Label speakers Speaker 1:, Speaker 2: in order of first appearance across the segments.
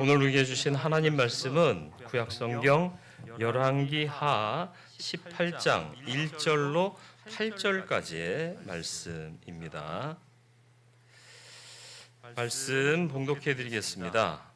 Speaker 1: 오늘 우리에게 주신 하나님 말씀은 구약 성경 열왕기 하 18장 1절로 8절까지의 말씀입니다. 말씀 봉독해 드리겠습니다.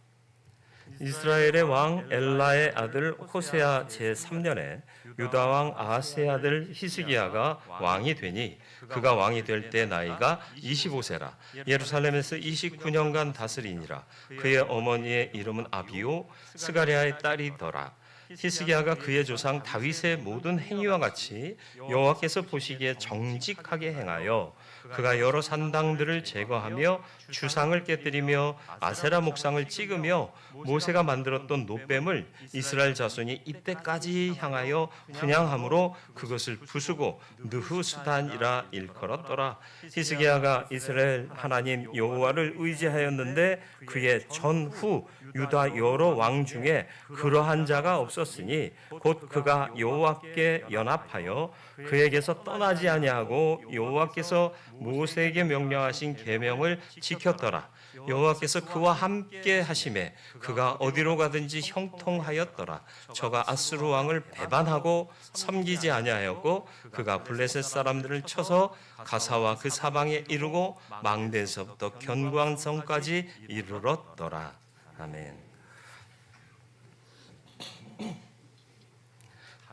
Speaker 1: 이스라엘의 왕 엘라의 아들 호세아 제3년에 유다 왕 아하스의 아들 히스기야가 왕이 되니 그가 왕이 될 때 나이가 25세라. 예루살렘에서 29년간 다스리니라. 그의 어머니의 이름은 아비오 스가랴의 딸이더라. 히스기야가 그의 조상 다윗의 모든 행위와 같이 여호와께서 보시기에 정직하게 행하여 그가 여러 산당들을 제거하며 주상을 깨뜨리며 아세라 목상을 찍으며 모세가 만들었던 노뱀을 이스라엘 자손이 이때까지 향하여 분양함으로 그것을 부수고 느후 수단이라 일컬었더라. 히스기야가 이스라엘 하나님 여호와를 의지하였는데 그의 전후 유다 여러 왕 중에 그러한 자가 없었으니 곧 그가 여호와께 연합하여 그에게서 떠나지 아니하고 여호와께서 모세에게 명령하신 계명을 지 켰더라. 여호와께서 그와 함께 하심에 그가 어디로 가든지 형통하였더라. 저가 아스루 왕을 배반하고 섬기지 아니하였고 그가 블레셋 사람들을 쳐서 가사와 그 사방에 이르고 망대에서부터 견고한 성까지 이르렀더라. 아멘.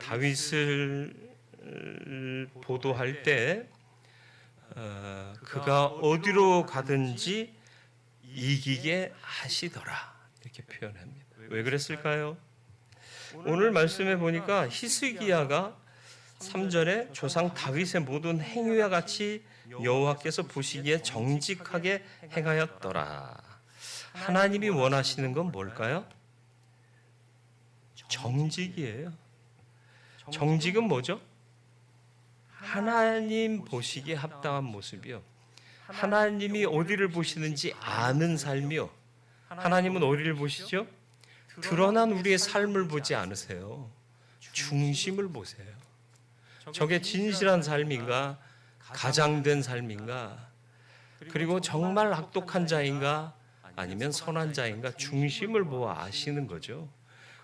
Speaker 1: 다윗을 보도할 때 어, 그가 어디로 가든지 이기게 하시더라 이렇게 표현합니다. 왜 그랬을까요? 오늘 말씀해 보니까 히스기야가 3절에 조상 다윗의 모든 행위와 같이 여호와께서 보시기에 정직하게 행하였더라. 하나님이 원하시는 건 뭘까요? 정직이에요. 정직은 뭐죠? 하나님 보시기에 합당한 모습이요. 하나님이 어디를 보시는지 아는 삶이요. 하나님은 어디를 보시죠? 드러난 우리의 삶을 보지 않으세요. 중심을 보세요. 저게 진실한 삶인가, 가장된 삶인가, 그리고 정말 악독한 자인가, 아니면 선한 자인가, 중심을 보아 아시는 거죠.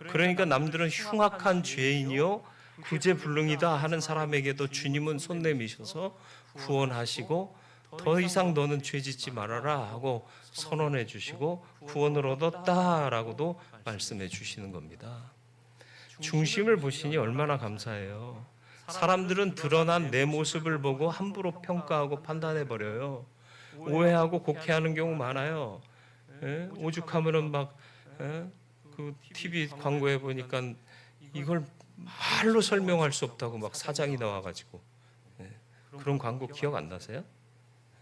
Speaker 1: 그러니까 남들은 흉악한 죄인이요, 구제불능이다 하는 사람에게도 주님은 손 내미셔서 구원하시고 더 이상 너는 죄 짓지 말아라 하고 선언해 주시고 구원을 얻었다라고도 말씀해 주시는 겁니다. 중심을 보시니 얼마나 감사해요. 사람들은 드러난 내 모습을 보고 함부로 평가하고 판단해 버려요. 오해하고 곡해하는 경우 많아요. 예? 오죽하면은 막그 TV 광고에 보니까 이걸 말로 설명할 수 없다고 막 사장이 나와가지고 예. 그런 광고 기억 안 나세요?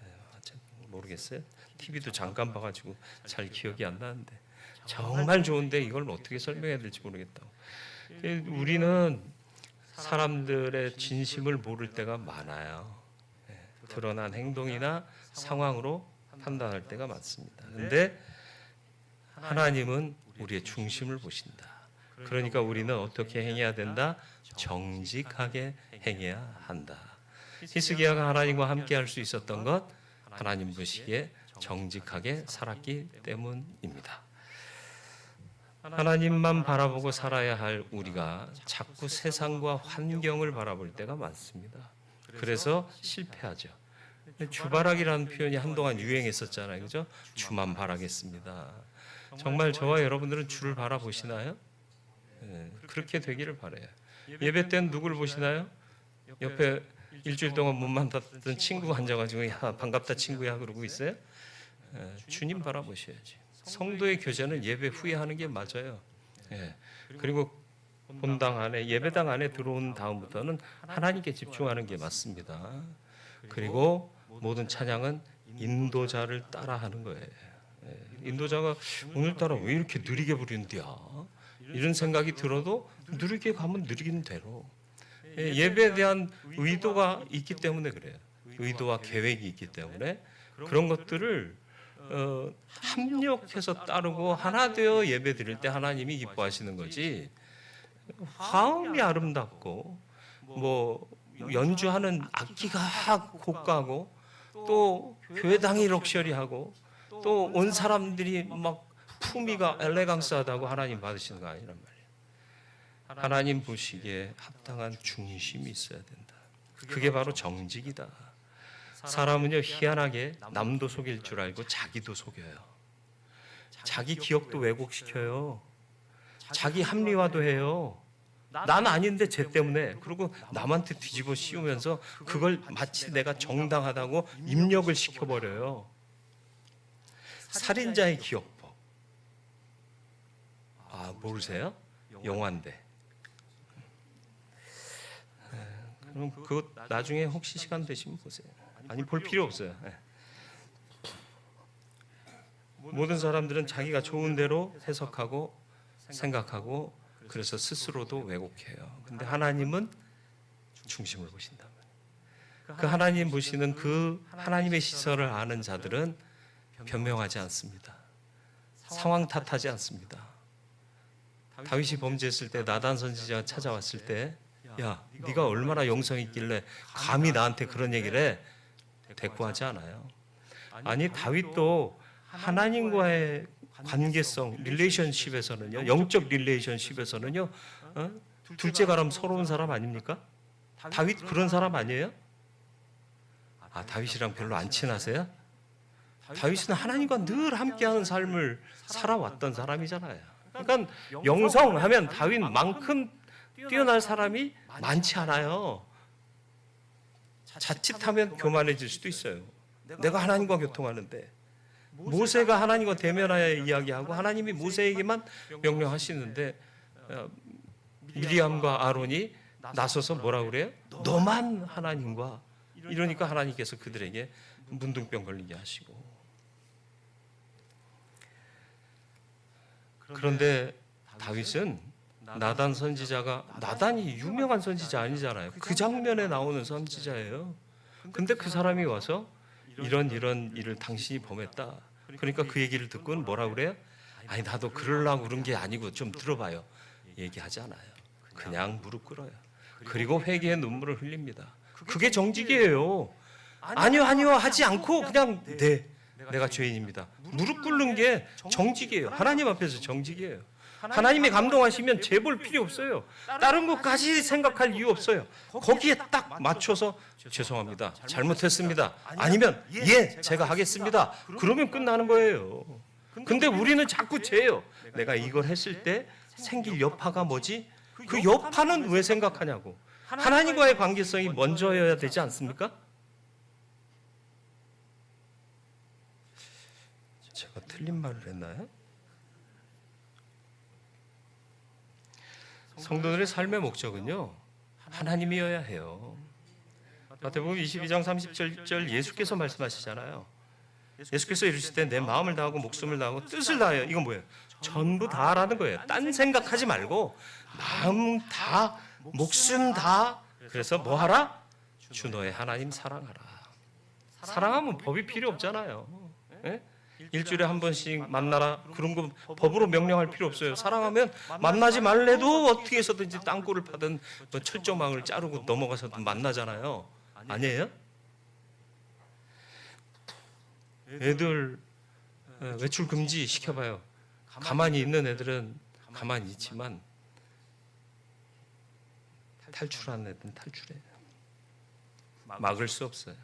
Speaker 1: 예, 참 모르겠어요. TV도 잠깐 봐가지고 잘 기억이 안 나는데 정말 좋은데 이걸 어떻게 설명해야 될지 모르겠다고. 예, 우리는 사람들의 진심을 모를 때가 많아요. 예, 드러난 행동이나 상황으로 판단할 때가 많습니다. 근데 하나님은 우리의 중심을 보신다. 그러니까 우리는 어떻게 행해야 된다? 정직하게 행해야 한다. 히스기야가 하나님과 함께 할 수 있었던 것 하나님 보시기에 정직하게 살았기 때문입니다. 하나님만 바라보고 살아야 할 우리가 자꾸 세상과 환경을 바라볼 때가 많습니다. 그래서 실패하죠. 주바락이라는 표현이 한동안 유행했었잖아요. 그죠? 주만 바라겠습니다. 정말 저와 여러분들은 주를 바라보시나요? 예, 그렇게 되기를 바래요. 예배 때는 누구를 보시나요? 옆에 일주일 동안 못 만났던 친구가 앉아가지고 야 반갑다 친구야 그러고 있어요? 예, 주님 바라보셔야지. 성도의 교제는 예배 후에 하는 게 맞아요. 예, 그리고 본당 안에 예배당 안에 들어온 다음부터는 하나님께 집중하는 게 맞습니다. 그리고 모든 찬양은 인도자를 따라하는 거예요. 예, 인도자가 오늘따라 왜 이렇게 느리게 부르는데야? 이런 생각이 들어도 느리게 가면 느리는 대로 예, 예배에 대한 의도가 있기 때문에 그래요. 의도와 계획이 있기 때문에 그런 것들을 어, 합력해서 따르고 하나 되어 예배 드릴 때 하나님이 기뻐하시는 거지. 화음이 아름답고 뭐 연주하는 악기가 고가고 또 교회당이 럭셔리하고 또 온 사람들이 막 품위가 엘레강스하다고 하나님 받으시는 거 아니란 말이에요. 하나님 보시기에 합당한 중심이 있어야 된다. 그게 바로 정직이다. 사람은요 희한하게 남도 속일 줄 알고 자기도 속여요. 자기 기억도 왜곡시켜요. 자기 합리화도 해요. 난 아닌데 쟤 때문에 그리고 남한테 뒤집어 씌우면서 그걸 마치 내가 정당하다고 입력을 시켜버려요. 살인자의 기억법. 아 모르세요? 영화인데. 네, 그럼 그거 나중에 혹시 시간 되시면 보세요. 아니 볼 필요 없어요. 네. 모든 사람들은 자기가 좋은 대로 해석하고 생각하고 그래서 스스로도 왜곡해요. 근데 하나님은 중심을 보신다. 그 하나님 보시는 그 하나님의 시선을 아는 자들은 변명하지 않습니다. 상황 탓하지 않습니다. 다윗이 범죄했을 때 나단 선지자가 찾아왔을 때, 야, 네가 얼마나 영성 있길래 감히 나한테 그런 얘기를 해? 대꾸하지 않아요. 아니 다윗도 하나님과의 관계성, 릴레이션십에서는요, 영적 릴레이션십에서는요, 어? 둘째 가람 서러운 사람 아닙니까? 다윗 그런 사람 아니에요? 아 다윗이랑 별로 안 친하세요? 다윗은 하나님과 늘 함께하는 삶을 살아왔던 사람이잖아요. 그러니까 영성하면 다윗만큼 뛰어날 사람이 많지 않아요. 자칫하면 교만해질 수도 있어요. 내가 하나님과 교통하는데 모세가 하나님과 대면하여 이야기하고 하나님이 모세에게만 명령하시는데 어, 미리암과 아론이 나서서 뭐라 그래요? 너만 하나님과 이러니까 하나님께서 그들에게 문둥병 걸리게 하시고 그런데 다윗은 나단 선지자가 나단이 유명한 선지자 아니잖아요. 그 장면에 나오는 선지자예요. 근데 그 사람이 와서 이런 이런 일을 당신이 범했다. 그러니까 그 얘기를 듣고는 뭐라 그래요? 아니 나도 그러려고 그런 게 아니고 좀 들어봐요. 얘기하지 않아요. 그냥 무릎 꿇어요. 그리고 회개의 눈물을 흘립니다. 그게 정직이에요. 아니요 아니요 하지 않고 그냥 네 내가 죄인입니다. 무릎 꿇는 게 정직이에요. 하나님 앞에서 정직이에요. 하나님이 감동하시면 재볼 필요 없어요. 다른 것까지 생각할 이유 없어요. 거기에 딱 맞춰서 죄송합니다. 잘못했습니다. 아니면 예, 제가 하겠습니다. 그러면 끝나는 거예요. 근데 우리는 자꾸 죄요. 내가 이걸 했을 때 생길 여파가 뭐지? 그 여파는 왜 생각하냐고. 하나님과의 관계성이 먼저여야 되지 않습니까? 제가 틀린 말을 했나요? 성도들의 삶의 목적은요 하나님이어야 해요. 마태복음 22장 30절 예수께서 말씀하시잖아요. 예수께서 이르실 때 내 마음을 다하고 목숨을 다하고 뜻을 다하여 이건 뭐예요? 전부 다라는 거예요. 딴 생각하지 말고 마음 다 목숨 다 그래서 뭐 하라? 주 너의 하나님 사랑하라. 사랑하면 법이 필요 없잖아요. 예? 일주일에 한 번씩 만나라 그런 거 법으로 명령할 필요 없어요. 사랑하면 만나지 말래도 어떻게 해서든지 땅굴을 파든 뭐 철조망을 자르고 넘어가서든 만나잖아요. 아니에요? 애들 어, 외출 금지 시켜봐요. 가만히 있는 애들은 가만히 있지만 탈출하는 애들은 탈출해요. 막을 수 없어요.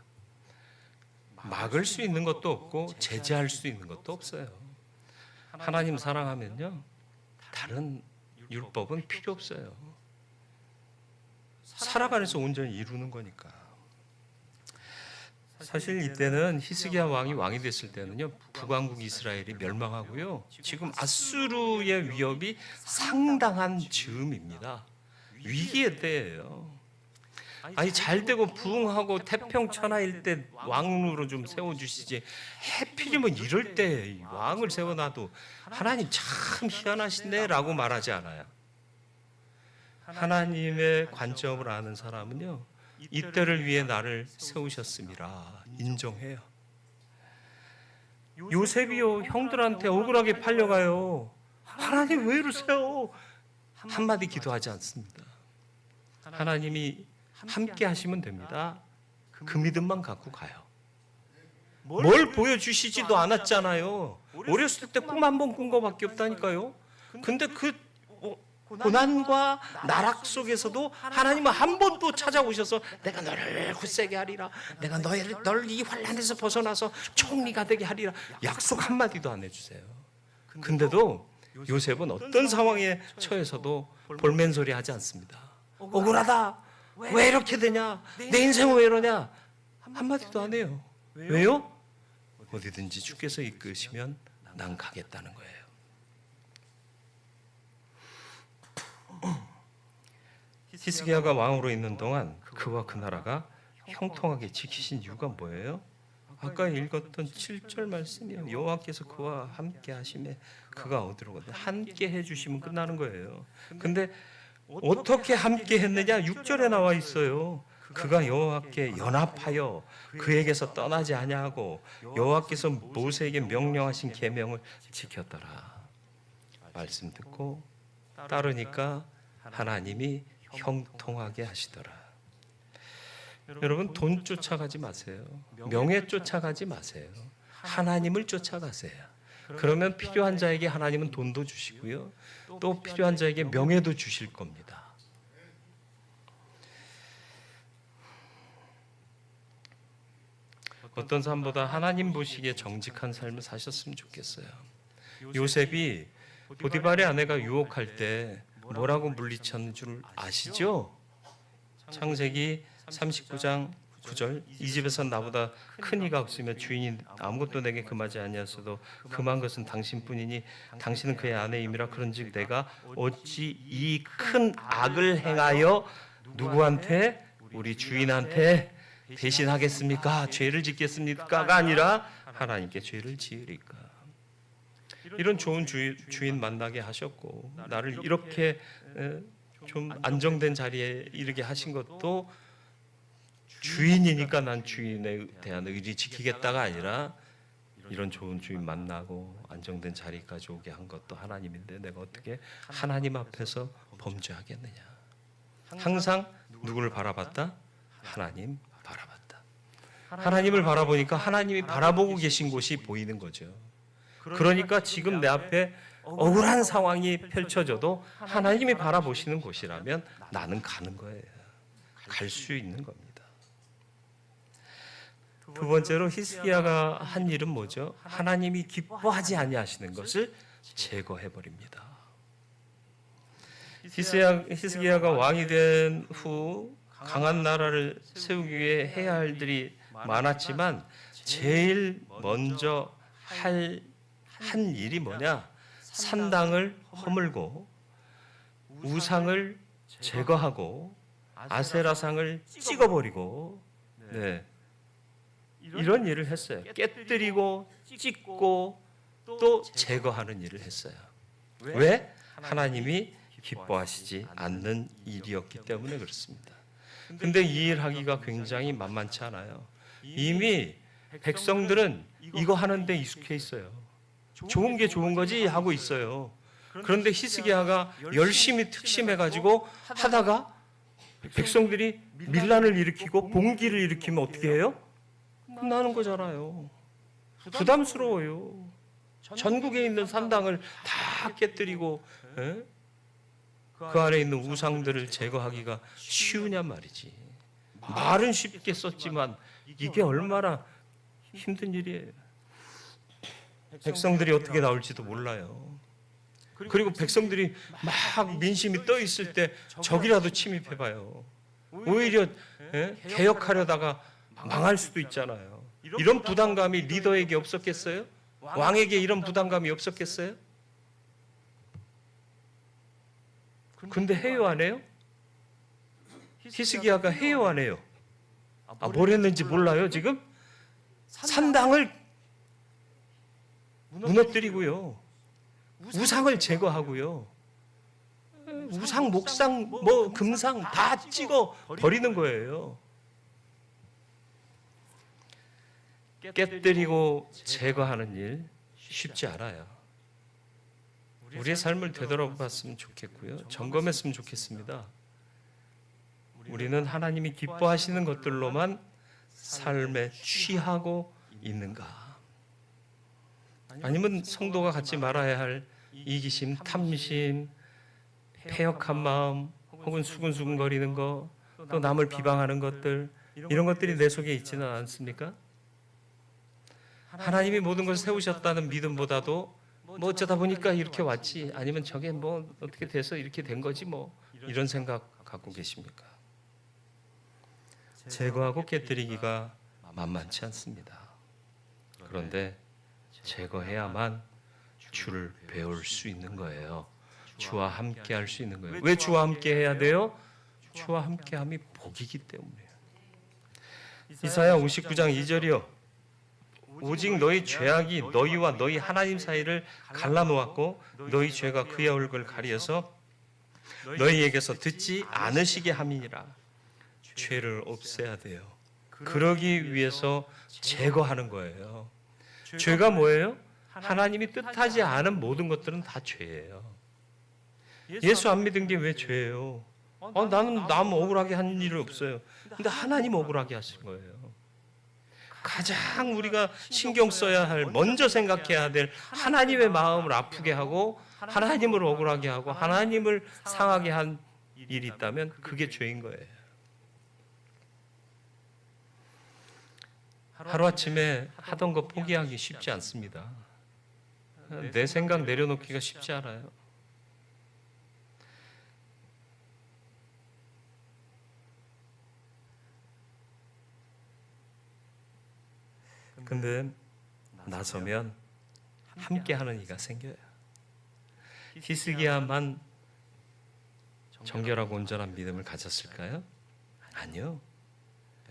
Speaker 1: 막을 수 있는 것도 없고 제재할 수 있는 것도 없어요. 하나님 사랑하면요 다른 율법은 필요 없어요. 살아가면서 온전히 이루는 거니까. 사실 이때는 히스기야 왕이 왕이 됐을 때는요 북왕국 이스라엘이 멸망하고요 지금 아수르의 위협이 상당한 즈음입니다 위기의 때예요. 아니 잘 되고 부흥하고 태평천하일 때 왕으로 좀 세워주시지 해필이면 이럴 때 왕을 세워놔도 하나님 참 희한하시네라고 말하지 않아요. 하나님의 관점을 아는 사람은요 이때를 위해 나를 세우셨음이라 인정해요. 요셉이요 형들한테 억울하게 팔려가요. 하나님 왜 이러세요? 한마디 기도하지 않습니다. 하나님이 함께 하시면 됩니다. 그 믿음만 갖고 가요. 뭘 보여주시지도 않았잖아요. 어렸을 때 꿈 한 번 꾼 거밖에 없다니까요. 근데 그 어, 고난과 나락 속에서도 하나님은 한번또 찾아오셔서 내가 너를 굳세게 하리라. 내가 너를 널이 환란에서 벗어나서 총리가 되게 하리라. 약속 한 마디도 안 해주세요. 근데도 요셉은 어떤 상황에 처해서도 볼멘 소리 하지 않습니다. 억울하다. 왜 이렇게 되냐? 내 인생은 왜 이러냐? 한 마디도 안 해요. 왜요? 어디든지 주께서 이끄시면 난 가겠다는 거예요. 히스기야가 왕으로 있는 동안 그와 그 나라가 형통하게 지키신 이유가 뭐예요? 아까 읽었던 7절 말씀이요. 여호와께서 그와 함께 하심에 그가 어디로 가든 함께 해 주시면 끝나는 거예요. 근데 어떻게 함께 했느냐? 6절에 나와 있어요. 그가 여호와께 연합하여 그에게서 떠나지 아니하고 여호와께서 모세에게 명령하신 계명을 지켰더라. 말씀 듣고 따르니까 하나님이 형통하게 하시더라. 여러분 돈 쫓아가지 마세요. 명예 쫓아가지 마세요. 하나님을 쫓아가세요. 그러면 필요한 자에게 하나님은 돈도 주시고요. 또 필요한 자에게 명예도 주실 겁니다. 어떤 사람보다 하나님 보시기에 정직한 삶을 사셨으면 좋겠어요. 요셉이 보디발의 아내가 유혹할 때 뭐라고 물리쳤는 줄 아시죠? 창세기 39장 9절 이 집에선 나보다 큰 이가 없으며 주인이 아무것도 내게 금하지 아니하서도 금한 것은 당신뿐이니 당신은 그의 아내임이라 그런즉 내가 어찌 이 큰 악을 행하여 누구한테 우리 주인한테 대신하겠습니까? 죄를 짓겠습니까가 아니라 하나님께 죄를 지으리까. 이런 좋은 주, 주인 만나게 하셨고 나를 이렇게 에, 좀 안정된 자리에 이르게 하신 것도 주인이니까 난 주인에 대한 의리 지키겠다가 아니라 이런 좋은 주인 만나고 안정된 자리까지 오게 한 것도 하나님인데 내가 어떻게 하나님 앞에서 범죄하겠느냐? 항상 누구를 바라봤다? 하나님 바라봤다. 하나님을 바라보니까 하나님이 바라보고 계신 곳이 보이는 거죠. 그러니까 지금 내 앞에 억울한 상황이 펼쳐져도 하나님이 바라보시는 곳이라면 나는 가는 거예요. 갈 수 있는 겁니다. 두 번째로 히스기야가 한 일은 뭐죠? 하나님이 기뻐하지 아니하시는 것을 제거해 버립니다. 히스기야, 히스기야 가 왕이 된 후 강한 나라를 세우기 위해 해야 할 일이 많았지만 제일 먼저 할 한 일이 뭐냐? 산당을 허물고 우상을 제거하고 아세라상을 찍어버리고 네. 이런 일을 했어요. 깨뜨리고 찢고 또 제거하는 일을 했어요. 왜? 하나님이 기뻐하시지 않는 일이었기 때문에 그렇습니다. 근데 이 일 하기가 굉장히 만만치 않아요. 이미 백성들은 이거 하는데 익숙해 있어요. 좋은 게 좋은 거지 하고 있어요. 그런데 히스기야가 열심히 특심해 가지고 하다가 백성들이 밀란을 일으키고 봉기를 일으키면 어떻게 해요? 끝나는 거잖아요. 부담스러워요. 전국에 있는 산당을 다 깨뜨리고 에? 그 안에 있는 우상들을 제거하기가 쉬우냐 말이지. 말은 쉽게 썼지만 이게 얼마나 힘든 일이에요. 백성들이 어떻게 나올지도 몰라요. 그리고 백성들이 막 민심이 떠 있을 때 적이라도 침입해 봐요. 오히려 예? 개혁하려다가 망할 수도 있잖아요. 이런 부담감이 리더에게 없었겠어요? 왕에게 이런 부담감이 없었겠어요? 근데 해요 안 해요? 히스기야가 해요 안 해요? 아, 뭘 했는지 몰라요 지금? 산당을 무너뜨리고요. 우상을 제거하고요. 우상, 목상, 뭐 금상 다 찍어 버리는 거예요. 깨뜨리고 제거하는 일 쉽지 않아요. 우리의 삶을 되돌아봤으면 좋겠고요. 점검했으면 좋겠습니다. 우리는 하나님이 기뻐하시는 것들로만 삶에 취하고 있는가? 아니면 성도가 갖지 말아야 할 이기심, 탐심, 패역한 마음, 혹은 수근수근거리는 거, 또 남을 비방하는 것들 이런 것들이 내 속에 있지는 않습니까? 하나님이 모든 것을 세우셨다는 믿음보다도 뭐 어쩌다 보니까 이렇게 왔지 아니면 저게 뭐 어떻게 돼서 이렇게 된 거지 뭐 이런 생각 갖고 계십니까? 제거하고 깨뜨리기가 만만치 않습니다. 그런데 제거해야만 주를 배울 수 있는 거예요. 주와 함께 할 수 있는 거예요. 왜 주와 함께 해야 돼요? 주와 함께함이 복이기 때문이에요. 이사야 59장 2절이요. 오직 너희 죄악이 너희와 너희 하나님 사이를 갈라놓았고 너희 죄가 그의 얼굴을 가리어서 너희에게서 듣지 않으시게 함이니라. 죄를 없애야 돼요. 그러기 위해서 제거하는 거예요. 죄가 뭐예요? 하나님이 뜻하지 않은 모든 것들은 다 죄예요. 예수 안 믿은 게 왜 죄예요? 어, 나는 남 억울하게 한 일이 없어요. 근데 하나님 억울하게 하신 거예요. 가장 우리가 신경 써야 할, 먼저 생각해야 될 하나님의 마음을 아프게 하고 하나님을 억울하게 하고 하나님을 상하게 한 일이 있다면 그게 죄인 거예요. 하루아침에 하던 거 포기하기 쉽지 않습니다. 내 생각 내려놓기가 쉽지 않아요. 근데 나서면 함께 하는 이가 생겨요. 히스기야만 정결하고 온전한 믿음을 가졌을까요? 아니요.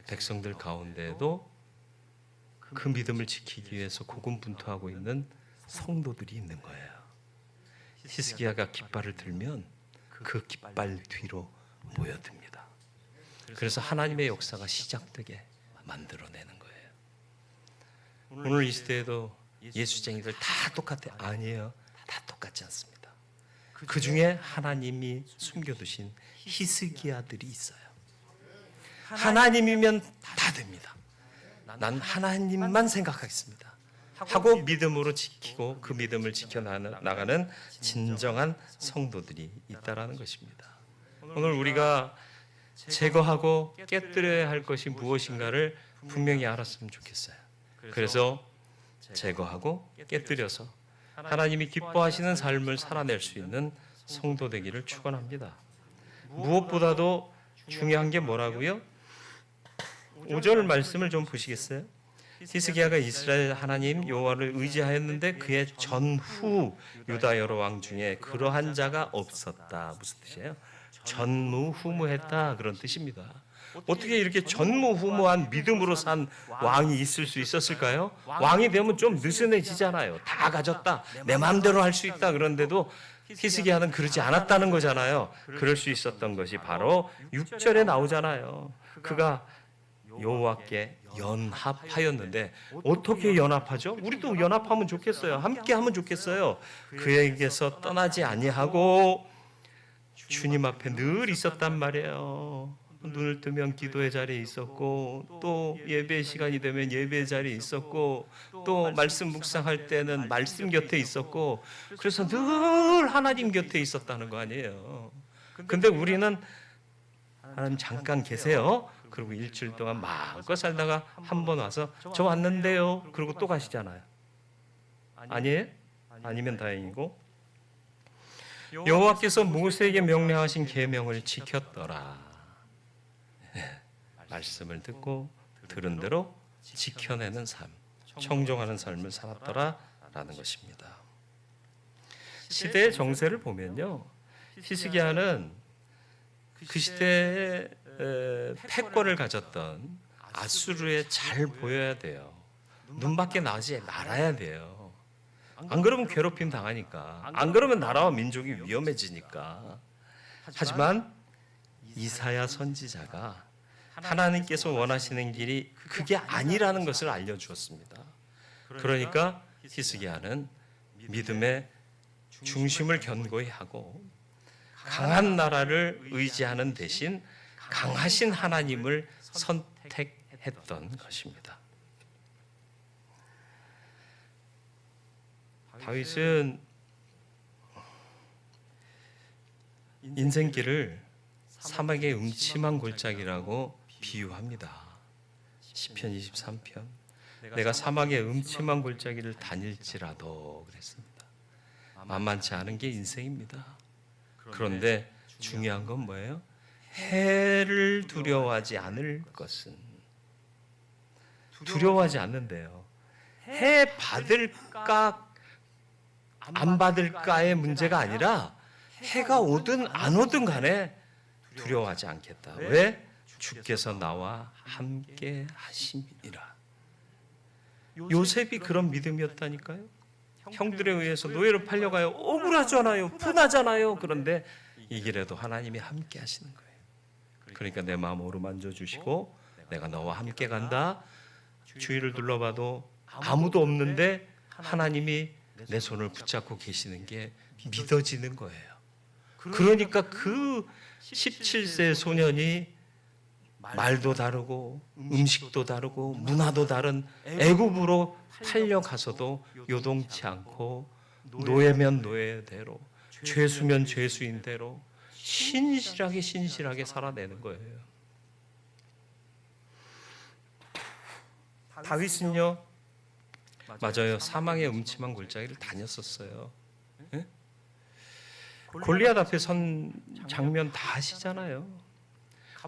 Speaker 1: 백성들 가운데에도 그 믿음을 지키기 위해서 고군분투하고 있는 성도들이 있는 거예요. 히스기야가 깃발을 들면 그 깃발 뒤로 모여듭니다. 그래서 하나님의 역사가 시작되게 만들어내는. 오늘 이 시대에도 예수쟁이들 다 똑같아 아니에요. 다 똑같지 않습니다. 그 중에 하나님이 숨겨두신 히스기야들이 있어요. 하나님이면 다 됩니다. 난 하나님만 생각하겠습니다. 하고 믿음으로 지키고 그 믿음을 지켜 나가는 진정한 성도들이 있다라는 것입니다. 오늘 우리가 제거하고 깨뜨려야 할 것이 무엇인가를 분명히 알았으면 좋겠어요. 그래서 제거하고 깨뜨려서 하나님이 기뻐하시는 삶을 살아낼 수 있는 성도 되기를 축원합니다. 무엇보다도 중요한 게 뭐라고요? 5절 말씀을 좀 보시겠어요? 히스기야가 이스라엘 하나님 여호와를 의지하였는데 그의 전후 유다 여러 왕 중에 그러한 자가 없었다. 무슨 뜻이에요? 전무후무했다 그런 뜻입니다. 어떻게 이렇게 전무후무한 믿음으로 산 왕이 있을 수 있었을까요? 왕이 되면 좀 느슨해지잖아요. 다 가졌다. 내 마음대로 할 수 있다. 그런데도 히스기야는 그러지 않았다는 거잖아요. 그럴 수 있었던 것이 바로 6절에 나오잖아요. 그가 여호와께 연합하였는데 어떻게 연합하죠? 우리도 연합하면 좋겠어요. 함께 하면 좋겠어요. 그에게서 떠나지 아니하고 주님 앞에 늘 있었단 말이에요. 눈을 뜨면 기도의 자리에 있었고 또 예배 시간이 되면 예배 자리에 있었고 또 말씀 묵상할 때는 말씀 곁에 있었고 그래서 늘 하나님 곁에 있었다는 거 아니에요. 근데 우리는 하나님 잠깐 계세요. 그리고 일주일 동안 마음껏 살다가 한 번 와서 저 왔는데요. 그리고 또 가시잖아요. 아니에요? 아니면 다행이고 여호와께서 모세에게 명령하신 계명을 지켰더라. 말씀을 듣고 들은 대로 지켜내는 삶, 청종하는 삶을 살았더라라는 것입니다. 시대의 정세를 보면요, 히스기야는 그 시대에 패권을 가졌던 아수르에 잘 보여야 돼요. 눈밖에 나지 말아야 돼요. 안 그러면 괴롭힘 당하니까. 안 그러면 나라와 민족이 위험해지니까. 하지만 이사야 선지자가 하나님께서 원하시는 길이 그게 아니라는 것을 알려주었습니다. 그러니까 히스기야는 믿음의 중심을 견고히 하고 강한 나라를 의지하는 대신 강하신 하나님을 선택했던 것입니다. 다윗은 인생길을 사막의 음침한 골짜기라고 비유합니다. 시편 23편. 내가 사막의 음침한 골짜기를 다닐지라도 그랬습니다. 만만치 않은 게 인생입니다. 그런데 중요한 건 뭐예요? 해를 두려워하지 않을 것은 두려워하지 않는데요. 해 받을까 안 받을까의 문제가 아니라 해가 오든 안 오든 간에 두려워하지 않겠다. 왜? 주께서 나와 함께 하심이라. 요셉이 그런 믿음이었다니까요. 형들에 의해서 노예로 팔려가요. 억울하잖아요. 분하잖아요. 그런데 이 길에도 하나님이 함께 하시는 거예요. 그러니까 내 마음 어루만져 주시고 내가 너와 함께 간다. 주위를 둘러봐도 아무도 없는데 하나님이 내 손을 붙잡고 계시는 게 믿어지는 거예요. 그러니까 그 17세 소년이 말도 다르고 음식도 다르고 문화도 다른 애굽으로 팔려가서도 요동치 않고 노예면 노예대로 죄수면 죄수인대로 신실하게 신실하게 살아내는 거예요. 다윗은요 맞아요 사망의 음침한 골짜기를 다녔었어요. 예? 골리앗 앞에 선 장면 다 아시잖아요.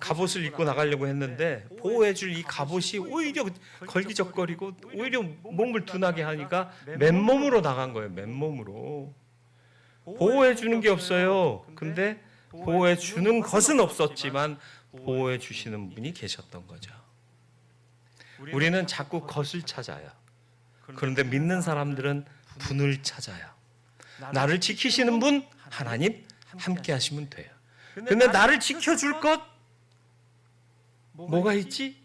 Speaker 1: 갑옷을 입고 나가려고 했는데 보호해줄 이 갑옷이 오히려 걸기적거리고 오히려 몸을 둔하게 하니까 맨몸으로 나간 거예요. 맨몸으로 보호해주는 게 없어요. 근데 보호해주는 것은 없었지만 보호해주시는 분이 계셨던 거죠. 우리는 자꾸 것을 찾아요. 그런데 믿는 사람들은 분을 찾아요. 나를 지키시는 분 하나님 함께 하시면 돼요. 근데 나를 지켜줄 것 뭐가 있지?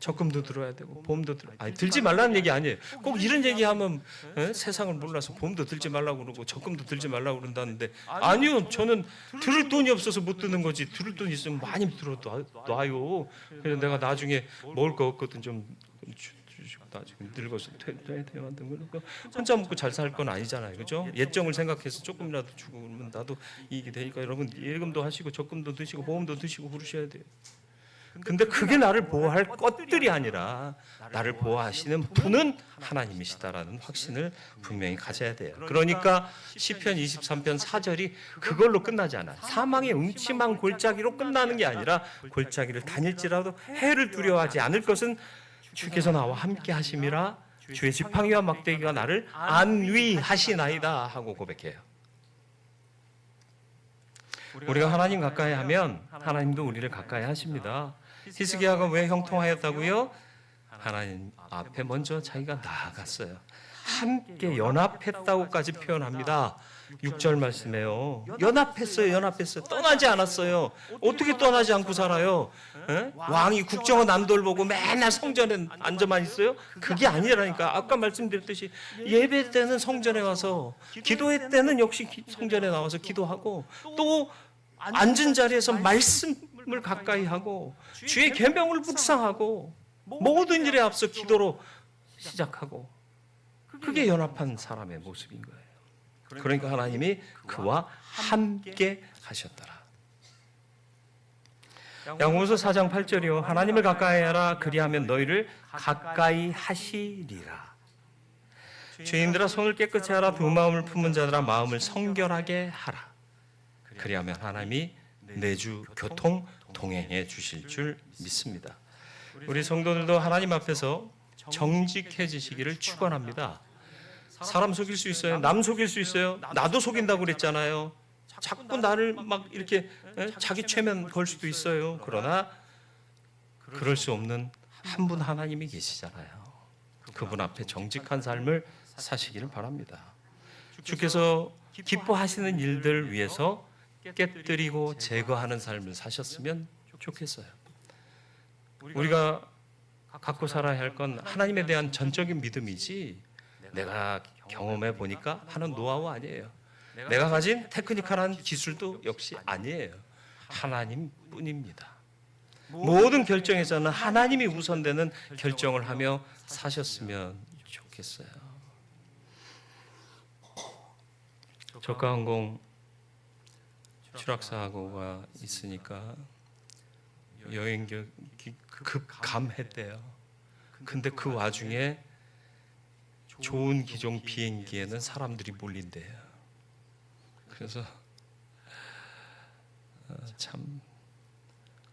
Speaker 1: 적금도 들어야 되고 보험도 들어. 아니 들지 말라는 얘기 아니에요. 꼭 이런 얘기하면 에? 세상을 몰라서 보험도 들지 말라고 그러고 적금도 들지 말라고 그런다는데 아니요. 저는 들을 돈이 없어서 못 드는 거지. 들을 돈 있으면 많이 들어 놔요. 그래서 내가 나중에 먹을 거 없거든 좀 나중에 늙어서 퇴퇴 퇴만든 거니까 혼자 먹고 잘 살 건 아니잖아요. 그죠? 예정을 생각해서 조금이라도 주고 그러면 나도 이익이 되니까 여러분 예금도 하시고 적금도 드시고 보험도 드시고 그러셔야 돼요. 근데 그게 나를 보호할 것들이 아니라 나를 보호하시는 분은 하나님이시다라는 확신을 분명히 가져야 돼요. 그러니까 시편 23편 4절이 그걸로 끝나지 않아요. 사망의 음침한 골짜기로 끝나는 게 아니라 골짜기를 다닐지라도 해를 두려워하지 않을 것은 주께서 나와 함께 하심이라 주의 지팡이와 막대기가 나를 안위하시나이다 하고 고백해요. 우리가 하나님 가까이 하면 하나님도 우리를 가까이 하십니다. 히스기야가 왜 형통하였다고요? 하나님 앞에 먼저 자기가 나아갔어요. 함께 연합했다고까지 표현합니다. 6절 말씀에요. 연합했어요. 연합했어요. 떠나지 않았어요. 어떻게 떠나지 않고 살아요? 에? 왕이 국정원 안 돌보고 맨날 성전에 앉아만 있어요? 그게 아니라니까. 아까 말씀드렸듯이 예배 때는 성전에 와서 기도회 때는 역시 기- 성전에 나와서 기도하고 또 앉은 자리에서 말씀을 가까이 하고 주의 계명을 묵상하고 모든 일에 앞서 기도로 시작하고 그게 연합한 사람의 모습인 거예요. 그러니까 하나님이 그와 함께 하셨더라. 양호서 4장 8절이요. 하나님을 가까이 하라 그리하면 너희를 가까이 하시리라. 죄인들아 손을 깨끗이 하라 두 마음을 품은 자들아 마음을 성결하게 하라. 그리하면 하나님이 내주 교통 동행해 주실 줄 믿습니다. 우리 성도들도 하나님 앞에서 정직해지시기를 축원합니다. 사람 속일 수 있어요. 남 속일 수 있어요. 나도 속인다고 그랬잖아요. 자꾸 나를 막 이렇게 에? 자기 최면 걸 수도 있어요. 그러나 그럴 수 없는 한 분 하나님이 계시잖아요. 그분 앞에 정직한 삶을 사시기를 바랍니다. 주께서 기뻐하시는 일들 위해서 깨뜨리고 제거하는 삶을 사셨으면 좋겠어요. 우리가 갖고 살아야 할 건 하나님에 대한 전적인 믿음이지 내가 경험해 보니까 하는 노하우 아니에요. 내가 가진 테크니컬한 기술도 역시 아니에요. 하나님 뿐입니다. 모든 결정에서는 하나님이 우선되는 결정을 하며 사셨으면 좋겠어요. 저가항공 추락 사고가 있으니까 여행객이 급감했대요. 근데 그 와중에 좋은 기종 비행기에는 사람들이 몰린대요. 그래서 어, 참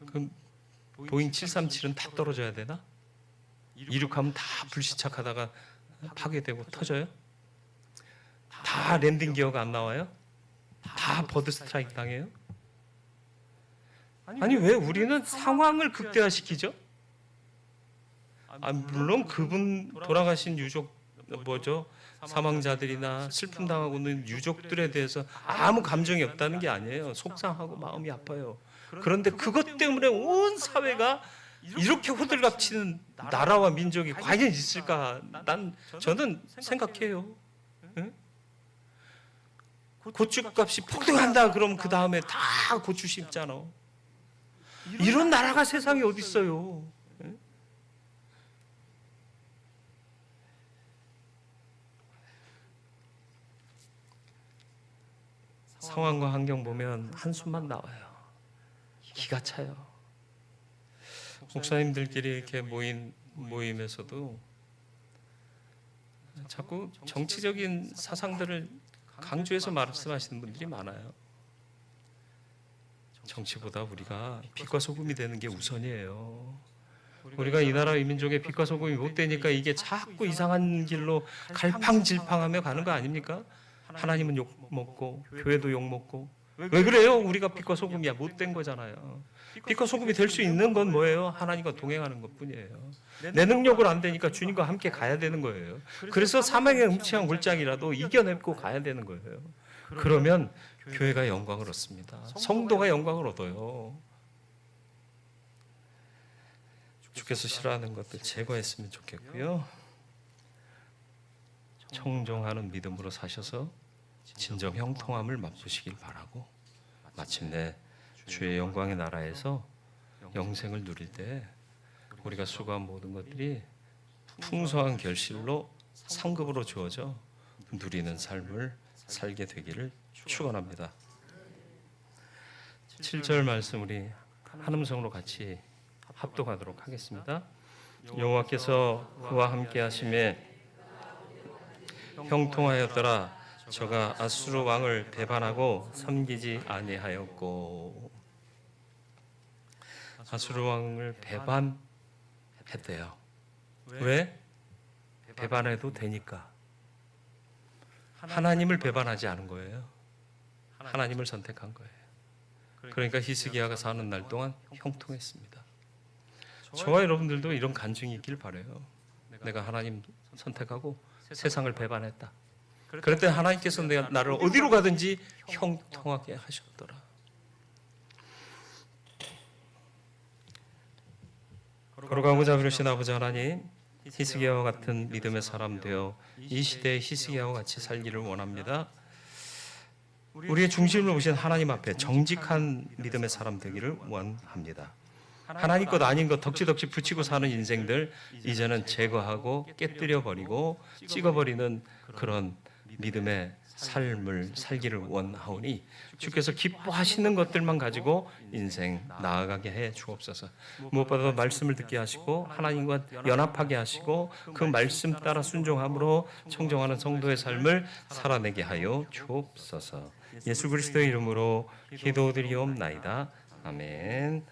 Speaker 1: 그럼 보잉 737은 다 떨어져야 되나? 이륙하면 다 불시착하다가 파괴되고 터져요? 다 랜딩 기어가 안 나와요? 다 버드 스트라이크 당해요? 아니 왜 우리는 상황을 극대화시키죠? 아, 물론 그분 돌아가신 유족 뭐죠 사망자들이나 슬픔 당하고 있는 유족들에 대해서 아무 감정이 없다는 게 아니에요. 속상하고 마음이 아파요. 그런데 그것 때문에 온 사회가 이렇게 호들갑치는 나라와 민족이 과연 있을까? 난 저는 생각해요. 응? 고추값이 폭등한다 그럼 그 다음에 다 고추 심잖아. 이런 나라가 세상에 어디 있어요? 응? 상황과 환경 보면 한숨만 나와요. 기가 차요. 목사님들끼리 이렇게 모인 모임에서도 자꾸 정치적인 사상들을 강조해서 말씀하시는 분들이 많아요. 정치보다 우리가 빛과 소금이 되는 게 우선이에요. 우리가 이 나라 이 민족의 빛과 소금이 못 되니까 이게 자꾸 이상한 길로 갈팡질팡하며 가는 거 아닙니까? 하나님은 욕 먹고 교회도 욕 먹고 왜 그래요? 우리가 빛과 소금이야 못된 거잖아요. 빛과 소금이 될 수 있는 건 뭐예요? 하나님과 동행하는 것뿐이에요. 내 능력으로 안 되니까 주님과 함께 가야 되는 거예요. 그래서 사망의 음치한 물장이라도 이겨내고 가야 되는 거예요. 그러면 교회가 영광을 얻습니다. 성도가 영광을 얻어요. 주께서 싫어하는 것들 제거했으면 좋겠고요. 청정하는 믿음으로 사셔서 진정 형통함을 맛보시길 바라고 마침내 주의 영광의 나라에서 영생을 누릴 때 우리가 수고한 모든 것들이 풍성한 결실로 상급으로 주어져 누리는 삶을 살게 되기를 축원합니다. 7절 말씀 우리 한음성으로 같이 합독하도록 하겠습니다. 여호와께서 그와 함께 하심에 형통하였더라 저가 아수르 왕을 배반하고 섬기지 아니하였고 아수르 왕을 배반했대요. 왜? 배반해도 되니까. 하나님을 배반하지 않은 거예요. 하나님을 선택한 거예요. 그러니까 히스기야가 사는 날 동안 형통했습니다. 저와 여러분들도 이런 간증이 있길 바래요. 내가 하나님 선택하고 세상을 배반했다. 그랬더니 하나님께서 내가 나를 어디로 가든지 형통하게 하셨더라. 걸어가고자 부르신 아버지 하나님, 히스기야와 같은 믿음의 사람 되어 이 시대의 히스기야와 같이 살기를 원합니다. 우리의 중심을 보신 하나님 앞에 정직한 믿음의 사람 되기를 원합니다. 하나님 것 아닌 것 덕지덕지 붙이고 사는 인생들 이제는 제거하고 깨뜨려 버리고 찍어 버리는 그런 믿음의 삶을 살기를 원하오니 주께서 기뻐하시는 것들만 가지고 인생 나아가게 해 주옵소서. 무엇보다도 말씀을 듣게 하시고 하나님과 연합하게 하시고 그 말씀 따라 순종함으로 청정하는 성도의 삶을 살아내게 하여 주옵소서. 예수 그리스도의 이름으로 기도드리옵나이다. 아멘.